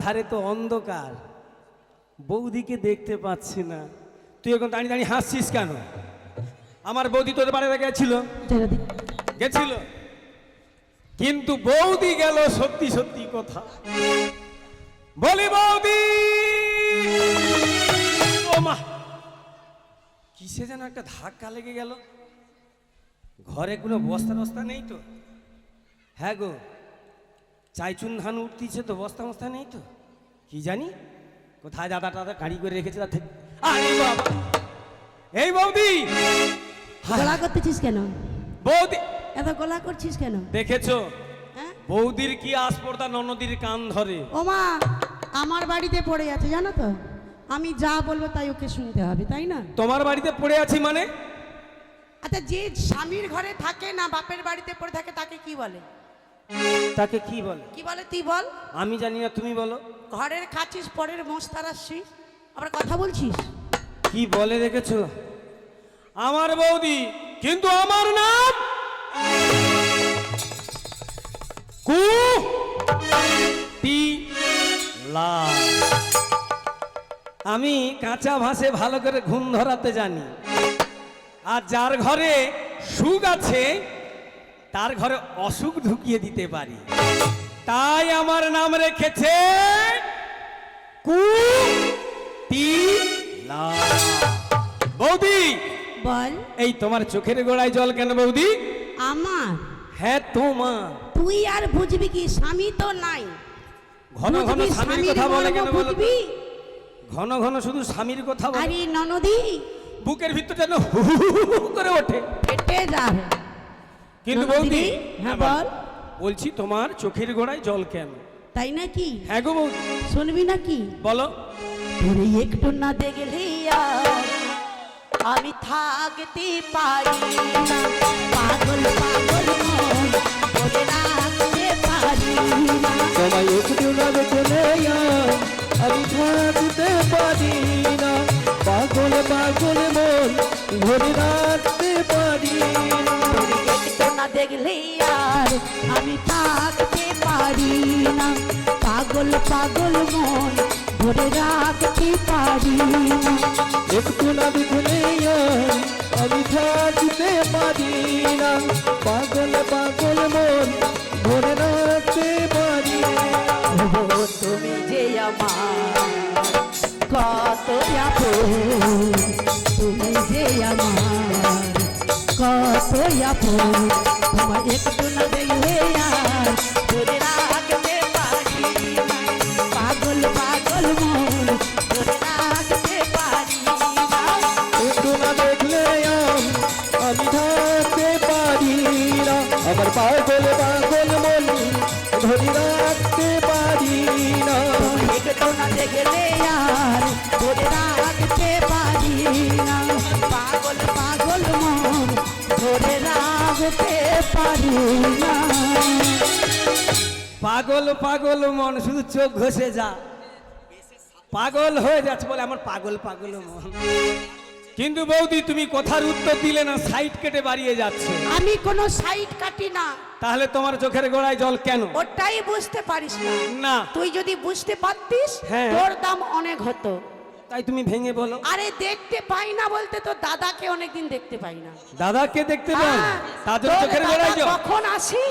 ধারে তো অন্ধকার বৌদিকে দেখতে পাচ্ছি না। তুই এখন দাঁড়িয়ে দাঁড়িয়ে হাসছিস কেন? আমার বৌদি তোদের বাড়িতে গেছিল? গেছিল? কিন্তু বৌদি গেল সত্যি সত্যি কথা। বলি বৌদি! ও মা! কিসে যেন একটা ধাক্কা লেগে গেল? ঘরে কোনো বস্তা বস্তা নেই তো? হ্যাঁ গো চাইচুন ধান উঠতিছে তো বস্তা বস্তা নেই তো? কি জানি? কোথায় দাদা টাদা গাড়ি করে রেখেছে তার থেকে এই বৌদি! গলা করতেছিস কেন? বৌদি! এত গলা করছিস কেন? দেখেছ? হ্যাঁ? বৌদির কি আসপর্দা ননদির কান ধরে? ও মা আমার বাড়িতে পড়ে আছে জানো তো? আমি যা বলব তাই ওকে শুনতে হবে তাই না? তোমার বাড়িতে পড়ে আছি মানে? আচ্ছা যে স্বামীর ঘরে থাকে না বাপের বাড়িতে পড়ে থাকে তাকে কি বলে? তাকে কি বলে? কি বলে? তুই বল। আমি জানি না তুমি বলো। ঘরের খাচ্ছিস পরের মোষ তারাচ্ছিস আবার কথা বলছিস? কি বলে রেখেছো আমার বৌদি কিন্তু আমার নাম? কু? টি লা আমি কাঁচা ভাষে ভালো করে ঘুম ধরাতে জানি। আর যার ঘরে সুখ আছে তার ঘরে অসুখ ঢুকিয়ে দিতে পারি। তাই আমার নাম রেখেছে কু বৌদি বল। এই তোমার চোখের গোড়ায় জল কেন বৌদি? আমার? হ্যাঁ তোমার। তুই আর বুঝবি কি? স্বামী তো নাই। ঘন ঘন স্বামীর কথা বলে কেন বুঝবি? ঘন ঘন শুধু স্বামীর কথা বলে। আরে ননদি। বুকের ভিতর যেন হু হু হু হু হু করে ওঠে। ফেটে যাবে। কিন্তু বৌদি হ্যাঁ বল। বল। বলছি তোমার চোখের গোড়ায় জল কেন? তাই নাকি? হ্যাঁ গো বৌদি। শুনবি নাকি? বলো। তোরে একটু না দেখলে আমি থাকতে পারি না। পাগল পাগল মন বলে রাখতে পারি না। তোমায় একটু না দেখলে আমি থাকতে পারি না। পাগল পাগল মন ধরে রাখতে পারি না। না দেখলে আর আমি থাকতে পারি না। পাগল পাগল মন ধরে রাখতে পারি না। একটু না দেখলে আমি থাকতে পারি না। পাগল পাগল মন ধরে রাখতে পারি তুমি যে আমার কত আপন কত আপন তোমার একটু না দেখলে আর রাখতে পারি না। পাগল পাগল মন শুধু চোখ ঘষে যা। পাগল হয়ে যাচ্ছে বলে আমার পাগল পাগল মন। কিন্তু বৌদি তুমি কথার উত্তর দিলে না সাইড কেটে বাড়িয়ে যাচ্ছে। আমি কোনো সাইড কাটি না। তাহলে তোমার চোখের গোড়ায় জল কেন? ওটাই বুঝতে পারিস না। না। তুই যদি বুঝতে পারতিস হ্যাঁ। তোর দাম অনেক হতো। তাই তুমি ভেঙে বলো। আরে দেখতে পাই না বলতে তো দাদাকে অনেকদিন দেখতে পাই না। দাদাকে দেখতে পান হ্যাঁ, তাদের চোখের গোড়ায় জল কখন আসি?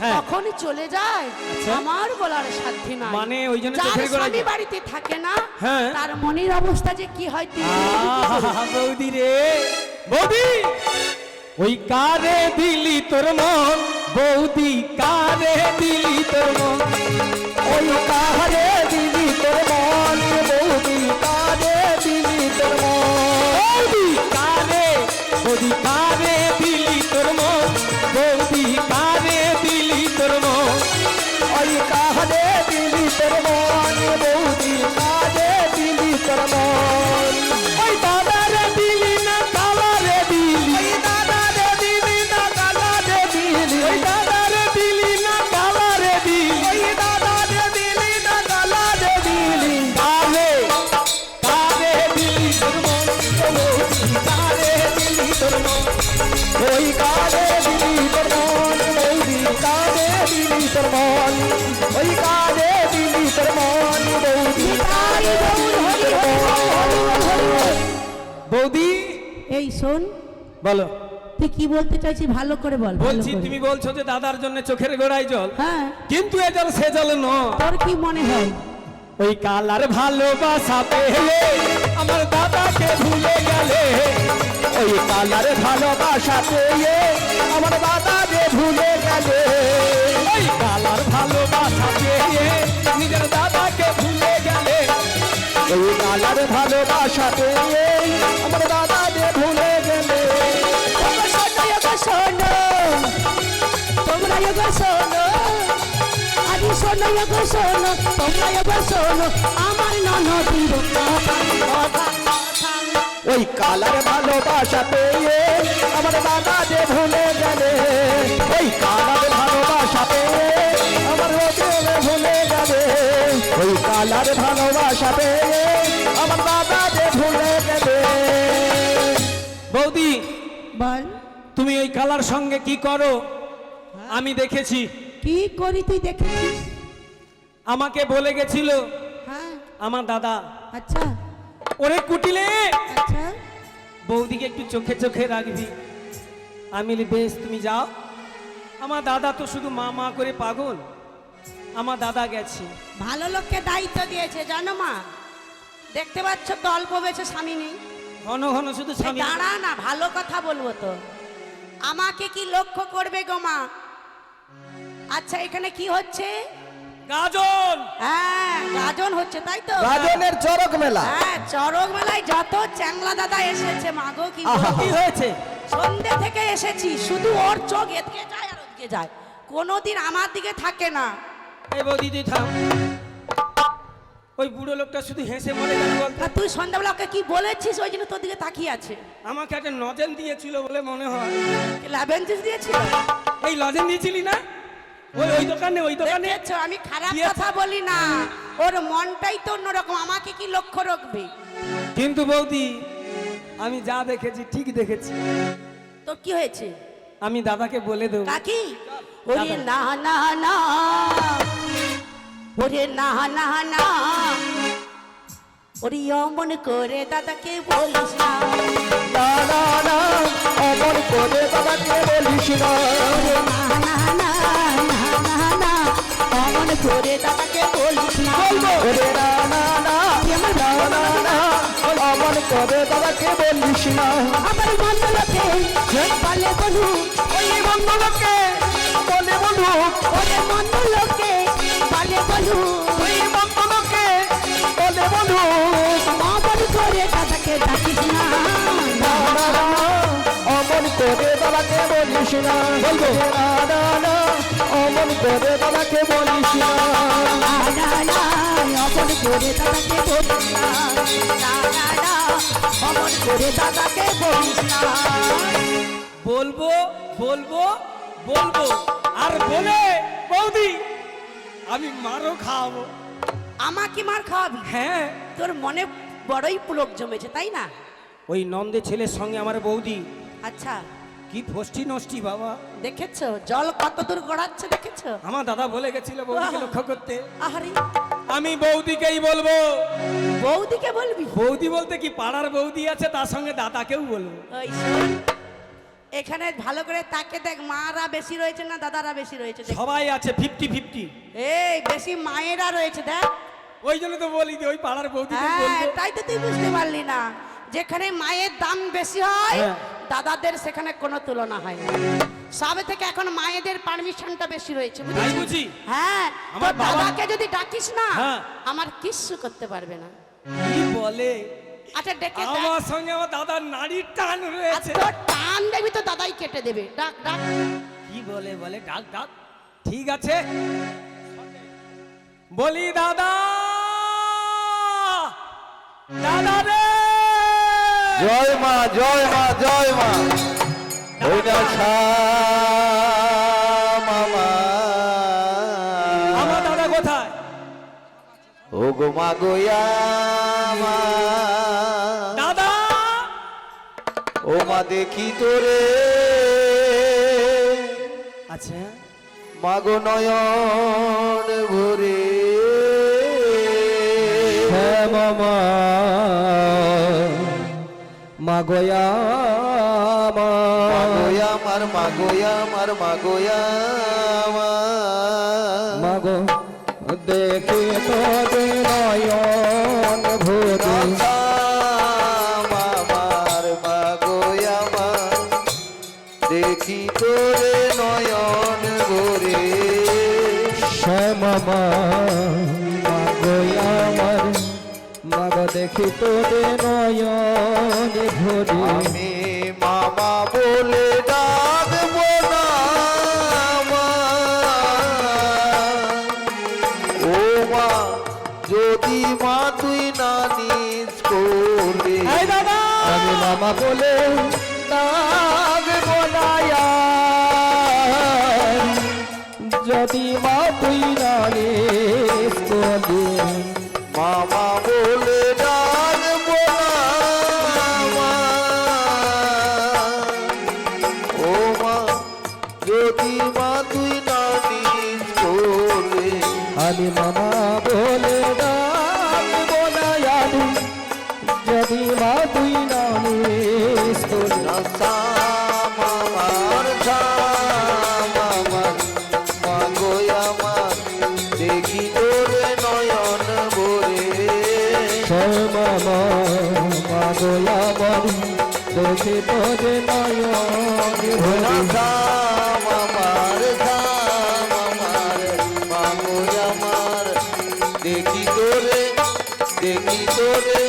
হ্যাঁ। কখনই চলে যায়। আচ্ছা। আমার বলার সাধ্য নাই। মানে ওই জন্য চোখের গোড়ায় জল। বাড়িতে থাকে না হ্যাঁ। তার মনের অবস্থা যে কি হয় তুই করে? বৌদি রে। বৌদি! ওই কারে দিলি তোর মন? বৌদি কারে দিলি তোর মন? ওই কাহারে দিলি তোর মন? বৌদি এই শোন। বলো। তুই কি বলতে চাইছিস ভালো করে বল বলছি তুমি বলছো যে দাদার জন্য চোখের গোড়ায় জল। হ্যাঁ। কিন্তু এ জল সে জল ন তোর কি মনে হয়? ওই কালার ভালোবাসা পেলে আমার দাদাকে ভুলে গেলে। ওই কালার ভালোবাসা পেয়ে আমার দাদা যে ভুলে গেলে। ওই কালার ভালোবাসা পেয়ে নিজের দাদাকে ভালোবাসা পেয়ে আমার দাদা যে ভুলে গেলে। শোনো, তোমরা ওগো শোনো আরে শোনো ওগো শোনো, তোমরা ওগো শোনো, আমার ননদির ওই কালার ভালোবাসা পেয়ে আমার দাদা যে ভুলে গেলে। ওই কালার ভালোবাসা পেয়ে আমার ভুলে গেলে। ওই কালার ভালোবাসা পেয়ে আমার দাদা যে ভুলে গেলে বৌদি বল। তুমি ওই কালার সঙ্গে কি করো? আমি দেখেছি। কি করি তুই দেখেছিস? আমাকে বলে গেছিল। হ্যাঁ। আমার দাদা। আচ্ছা। ওরে কুটিলে! আচ্ছা। বৌদিকে একটু চোখে চোখে রাখবি। আমি বেশ তুমি যাও। আমার দাদা তো শুধু মা মা করে পাগল। আমার দাদা গেছে। ভালো লোককে দায়িত্ব দিয়েছে জানো মা? দেখতে পাচ্ছ তো অল্প বেছে স্বামী নেই। ঘন ঘন শুধু স্বামী। দাঁড়া না ভালো কথা বলব তো। আমাকে কি লক্ষ্য করবে গো মা? আচ্ছা এখানে কি হচ্ছে? গাজন! হ্যাঁ গাজন হচ্ছে তাই তো? গাজনের চরক মেলা। হ্যাঁ চরক মেলায় যত চ্যাংলা দাদা এসেছে মাগো কি কি হয়েছে? সন্ধে থেকে এসেছি শুধু ওর চোখ এদিকে যায় আর ওদিকে যায়। কোনোদিন আমার দিকে থাকে না। এই বৌদি তুই থাম। ওই বুড়ো লোকটা শুধু হেসে মরে গেল বলতো আর তুই সন্ধ্যাবেলা ওকে কি বলেছিস? ওই জন্য তোর দিকে তাকিয়ে আছে। আমাকে একটা নজেন দিয়েছিল বলে মনে হয়। লেবেন জুস দিয়েছিল? এই লজেন দিয়েছিলি না? ওই ওই দোকানে ওই দোকানে। দেখেছ আমি খারাপ দিয়েছে। কথা বলি না। ওর মনটাই তো অন্যরকম। আমাকে কি লক্ষ্য রাখবে? কিন্তু বৌদি আমি যা দেখেছি ঠিক দেখেছি। তোর কি হয়েছে? আমি দাদাকে বলে দেবো। কাকি? ওরে না না না। ওরে না না না ওরে অমন করে দাদাকে বলিস না না না না অমর করে দাদাকে বলিস না ওরে না না না না না অমন করে দাদাকে বলিস না ওরে না না না না না না অমর করে দাদাকে বলিস না আমার মন লোকে বলে বলু ওই বন্ধুকে বলে বন্ধু ওরে মন দাদাকে বলিস না। বলব। না না না অমন করে দাদাকে বলিস না। অমন করে দাদাকে বলিস না। অমন করে দাদাকে বলিস না। বলব বলব বলব। আর বলে বৌদি আমি মারও খাওয়াবো। আমাকে মার খাওয়াবি? হ্যাঁ। তোর মনে বড়ই পুলক জমেছে তাই না? ওই নন্দে ছেলের সঙ্গে আমার বৌদি। আচ্ছা। কি ফষ্টি নষ্টি বাবা? দেখেছ? জল কত দূর গড়াচ্ছে দেখেছ? আমার দাদা বলে গেছিল বৌদিকে লক্ষ্য করতে। আহারে। আমি বৌদিকেই বলব। বৌদিকে বলবি? বৌদি বলতে কি পাড়ার বৌদি আছে তার সঙ্গে দাদাকেও বলব। ওই শোন, এখানে ভালো করে তাকে দেখ মারা বেশি রয়েছে না দাদারা বেশি রয়েছে? দেখ। সবাই আছে ফিফটি ফিফটি এই বেশি মায়েরা রয়েছে দেখ। ওই জন্য তো বলি যে ওই পাড়ার বৌদিকে হ্যাঁ বলব। তাই তো তুই বুঝতে পারলি না। যেখানে মায়ের দাম বেশি হয় হ্যাঁ। দাদাদের সেখানে কোনো তুলনা হয় সবে থেকে এখন মায়েদের পারমিশনটা বেশি রয়েছে বুঝি? হ্যাঁ আমার দাদাকে যদি ডাকিস না হ্যাঁ। আমার কিচ্ছু করতে পারবে না। কি বলে? আচ্ছা ডেকে আমার সঙ্গে আমার দাদার নারীর টান আর রয়েছে তোর টান দেবি তো দাদাই কেটে দেবে। ডাক ডাক। কি বলে বলে? ডাক ডাক। ঠিক আছে। বলি দাদা! দাদা রে! জয় মা জয় মা জয় মা। আমার। দাদা কোথায়? ও গো মা গোয়া মা। দাদা! ও মা দেখি তোরে। আচ্ছা। মাগো নয়ন ভরে। হ্যাঁ মামা মাগোয়া মাগোয়া আমার মাগোয়া আমার মাগোয়া মাগো দেখে তো নয়ন আমার দেখি তোরে নয়ন মাগো আমার মাগো দেখি তোরে নয়ন ভরে। আমি মামা বলে ডাকবো না মা। ও মা যদি মা তুই না নিজ দাদা! আমি মামা বলে নাগ বলায়া যদি মা দেখি তোরে দেখি তোরে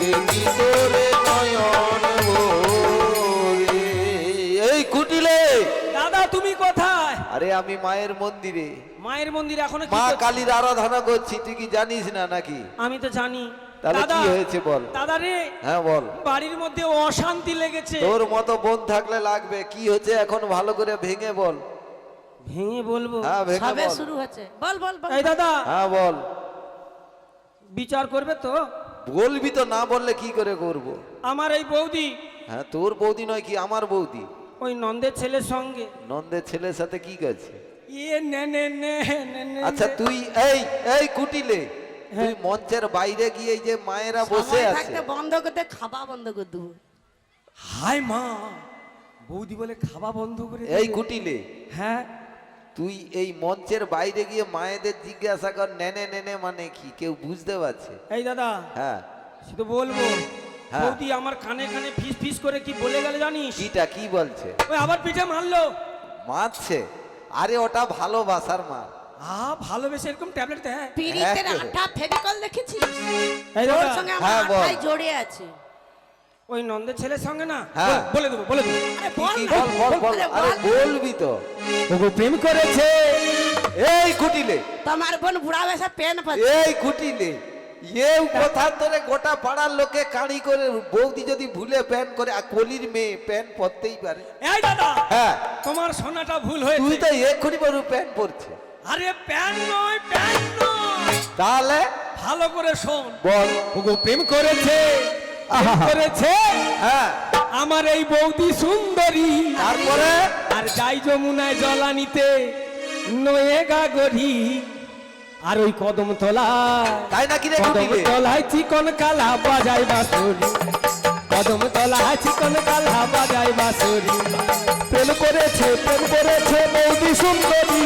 দেখি তোরে নয়ন ভরে এই কুটিলে দাদা তুমি কোথায়? আরে আমি মায়ের মন্দিরে। মায়ের মন্দির এখনও মা? কালীর আরাধনা করছি তুই কি জানিস না নাকি? আমি তো জানি। তাহলে কি হয়েছে বল? দাদা রে হ্যাঁ বল। বাড়ির মধ্যে অশান্তি লেগেছে। তোর মতো বোন থাকলে লাগবে। কি হচ্ছে এখন ভালো করে ভেঙে বল। ভেঙে বলব? হ্যাঁ ভেঙে বল। শুরু হচ্ছে বল বল বল। এই দাদা। হ্যাঁ বল। বিচার করবে তো? বলবি তো না বললে কি করে করব? আমার এই বৌদি। হ্যাঁ তোর বৌদি নয় কি আমার বৌদি? ওই নন্দের ছেলের সঙ্গে। নন্দের ছেলের সাথে কি করছে ইয়ে নে নে নে নে নে। আচ্ছা তুই এই এই কুটিলে। তুই মঞ্চের বাইরে গিয়ে এই যে মায়েরা বসে আছে। বন্ধ করতে খাওয়া বন্ধ করে দেবো। হায় মা বৌদি বলে খাওয়া বন্ধ করে এই। কুটিলে হ্যাঁ। তুই এই মঞ্চের বাইরে গিয়ে মায়েদের জিজ্ঞাসা কর নেনে নেনে মানে কি কেউ বুঝতে পারছে? এই দাদা হ্যাঁ। সে তো বলব হ্যাঁ। বৌদি আমার কানে কানে ফিস ফিস করে কি বলে গেলে জানিস? কিটা কি বলছে? ওই আবার পিঠে মারলো। মারছে? আরে ওটা ভালোবাসার মা। আ ভালোবেসে এরকম ট্যাবলেট দেয়। পিরিতের হ্যাঁ। আঠা ফেভিকল দেখেছিস? এই তোর সঙ্গে আমার হ্যাঁ, জড়িয়ে আছে। ওই নন্দের ছেলের সঙ্গে না? হ্যাঁ। বলে দেবো বলে দেবো। আরে বল বল বল বল। আরে বলবি তো। ওগো প্রেম করেছে। এই কুটিলে। তোমার বোন বুড়া বেসা পেন পাচ্ছে এই কুটিলে। এই কথা তোরে গোটা পাড়ার লোকে কাড়ি করে বৌদি যদি ভুলে প্যান করে আর কলির মেয়ে প্যান পরতেই পারে। এই দাদা হ্যাঁ। তোমার সোনাটা ভুল তুই হয়েছে তো এক্ষুনি বড় প্যান পরছে আরে প্যান নয় প্যান নয়। তাহলে? ভালো করে শোন। বল। ওগো প্রেম করেছে। করেছে? হ্যাঁ। আমার এই বৌদি সুন্দরী। তারপরে? আর যাই যমুনায় জলানিতে নয়ে গাগরি আর ওই কদম তোলা তাই নাকি রে কদম তলায় চিকন কালা বাজাই বাঁশুরি। কদম তলায় চিকন কালা বাজাই বাঁশুরি। প্রেম করেছে প্রেম করেছে বৌদি সুন্দরী।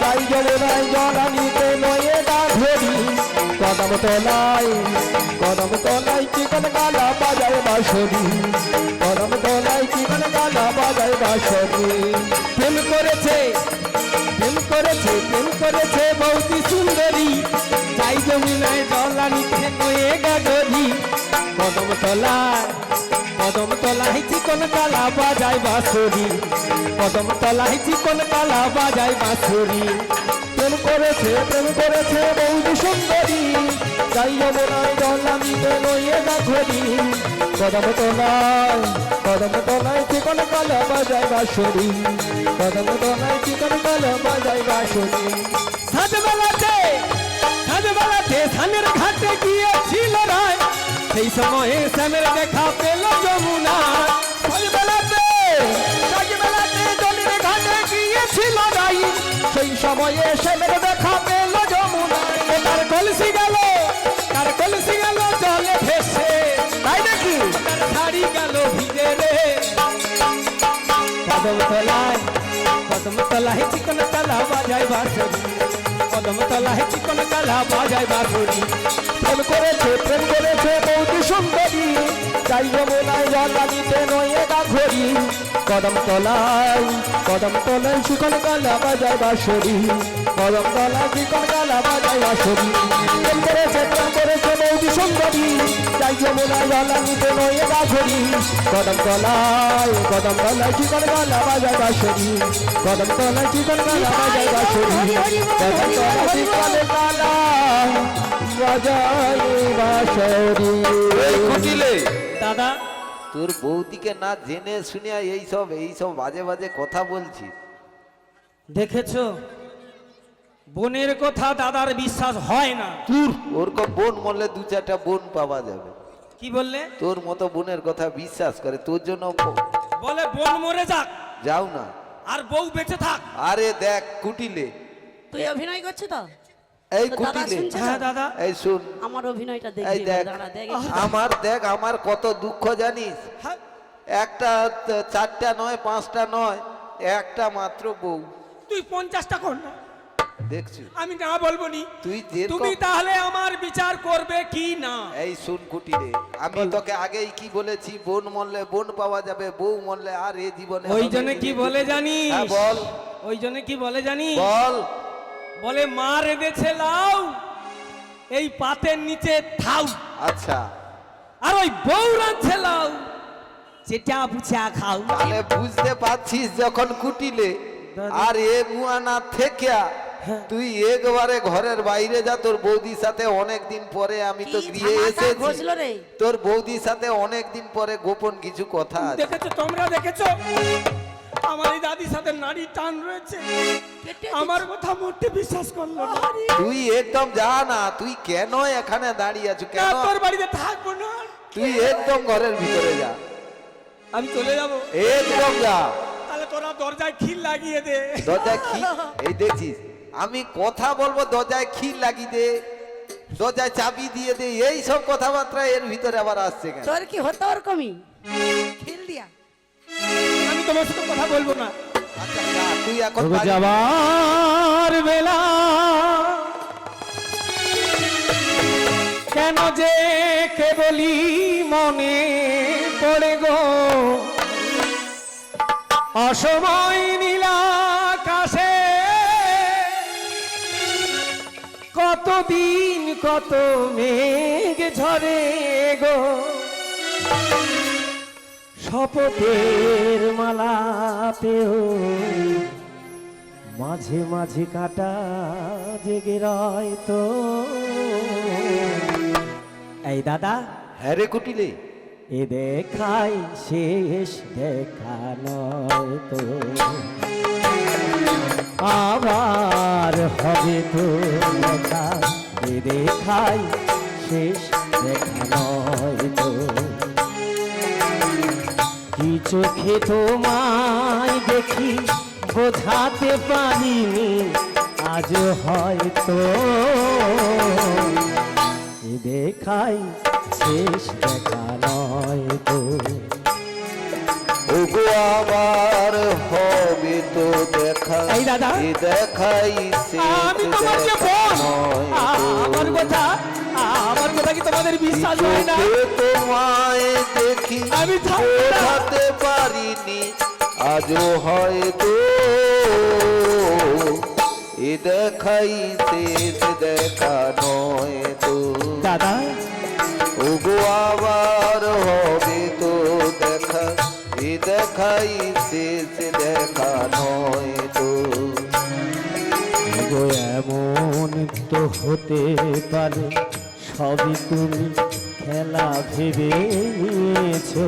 তাই যমুনায় জলানিতে নয়ে গা ধরি কদম তলায় কদম তলায় চিকন গালা বাজায় বাঁশরি। কদম তলায় চিকন গালা বাজায় বাঁশরি। প্রেম করেছে প্রেম করেছে প্রেম করেছে বৌদি সুন্দরী। যাই যমুনায় জলানিতে নয়ে গাগরি কদম তলায় কদম তলায় চিকন কালা বাজাই বাঁশুরি। কদম তলায় চিকন কালা বাজাই বাঁশুরি। প্রেম করেছে প্রেম করেছে বৌদি সুন্দরী। তাই যমুনায় জলানিতে নয়ে গা ধরি কদম তলায় কদম তলায় চিকন গালা বাজায় বাঁশরি। কদম তলায় চিকন গালা বাজায় বাঁশরি। সাজবেলাতে সেই সময়ে শ্যামের দেখা পেল যমুনা। ছিল নাই সেই সময়ে শ্যামের দেখা পেল যমুনা। তার কলসি গেল, তার কলসি গেল জলে ভেসে। তাই নাকি? শাড়ি গেল ভিজে রে। কদম তলায় কদম তলায় চিকন তালা বাজায় বাঁশুরি। কদম তলায় চিকন তালা বাজায় বাঁশুরি। প্রেম করেছে প্রেম করেছে বৌদি সুন্দরী। যাই যমুনায় জল আনিতে নয়ে ঘড়ি কদম তলায় কদম তলায় শিকল গালা বাজায় বাঁশরি। কদম তলায় শিকল গালা বাজায় বাঁশরি। প্রেম করেছে প্রেম করেছে বৌদি সুন্দরী। যাই যমুনায় জল আনিতে নয়ে ঘড়ি কদম তলায় কদম তলায় শিকল গালা বাজায় বাঁশরি। কদম তলায় শিকল গালা বাজায় বাঁশরি। কদম তলায় শিকল গালা এই কুটিলে দাদা। তোর বৌদিকে না জেনে শুনিয়া এই সব এই সব বাজে বাজে কথা বলছিস। দেখেছ? বোনের কথা দাদার বিশ্বাস হয় না। তোর ওরকম বোন মরলে দু চারটা বোন পাওয়া যাবে। কি বললে? তোর মতো বোনের কথা বিশ্বাস করে তোর জন্য বলে বোন মরে যাক। যাও না। আর বউ বেঁচে থাক। আরে দেখ কুটিলে তুই অভিনয় করছিস তো? এই কুটিলে। হ্যাঁ দাদা। এই শুন। আমার অভিনয়টা দেখ দাঁড়া দেখ। আমার দেখ আমার কত দুঃখ জানিস? হ্যাঁ। একটা চারটা নয় পাঁচটা নয় একটা মাত্র বউ। তুই পঞ্চাশটা কর না। দেখছি। আমি না বলব নি। তুই যেরকম তুমি তাহলে আমার বিচার করবে কি না? এই শুন কুটিরে আমি তোকে আগেই কি বলেছি বোন মরলে বোন পাওয়া যাবে বউ মরলে আর এ জীবনে ওই জন্য কি বলে জানিস? হ্যাঁ বল। ওই জন্য কি বলে জানিস? বল। বলে মা রেঁধেছে লাউ এই পাতের নিচে থাউ। আচ্ছা। আর ওই বউ রাঁধছে লাউ পুচা খাও। তাহলে বুঝতে পারছিস যখন কুটিলে আর এ মুয়ানা থেকে হ্যাঁ। তুই একবারে ঘরের বাইরে যা তোর বৌদির সাথে অনেক দিন পরে আমি তো ধামাকা এসেছি। তোর বৌদির সাথে অনেক দিন পরে গোপন কিছু কথা দেখেছ তোমরা দেখেছ? আমার দাদির সাথে নারী টান রয়েছে। আমার কথা মোটে বিশ্বাস করল তুই একদম যা না তুই কেন এখানে দাঁড়িয়ে আছো? কেন? তোর বাড়িতে থাকব না। তুই একদম ঘরের ভিতরে যা। আমি চলে যাব। একদম যা। তাহলে তোরা দরজায় খিল লাগিয়ে দে। দরজায় খি এই দেখছিস? আমি কথা বলব দরজায় খিল লাগিয়ে দে। দরজায় চাবি দিয়ে দে। এই সব কথাবার্তা এর ভিতরে আবার আসছে কেন? তোর কি হতো ওরকমই? খেল দিয়া। তোমার সাথে কথা বলব না। আচ্ছা তুই এখন যাবার বেলা কেন যে কেবলি মনে পড়ে গো? অসময় নীলাকাশে কতদিন কত মেঘ ঝরে গো? শপথের মালাতেও মাঝে মাঝে কাটা জেগে রয় তো। এই দাদা হ্যাঁ রে কুটিলে। এ দেখাই শেষ দেখা নয় তো। আবার হবে তো দেখা এ দেখাই শেষ দেখা চোখে তোমায় দেখি বোঝাতে পারিনি আজ হয়তো দেখাই শেষ দেখা নয় তো। ওগো আবার হবে তো দেখা দেখাই আমি তোমার তোমাদের বিশ্বাস হয় না। তোমায় দেখি আমি। বোঝাতে পারিনি আজও হয়তো এ দেখাই শেষ দেখা নয় তো। দাদা। ওগো আবার হবে তো দেখা এ দেখাই শেষ দেখা নয় তো। এমন তো হতে পারে সবই তুমি খেলা ভেবে নিয়েছো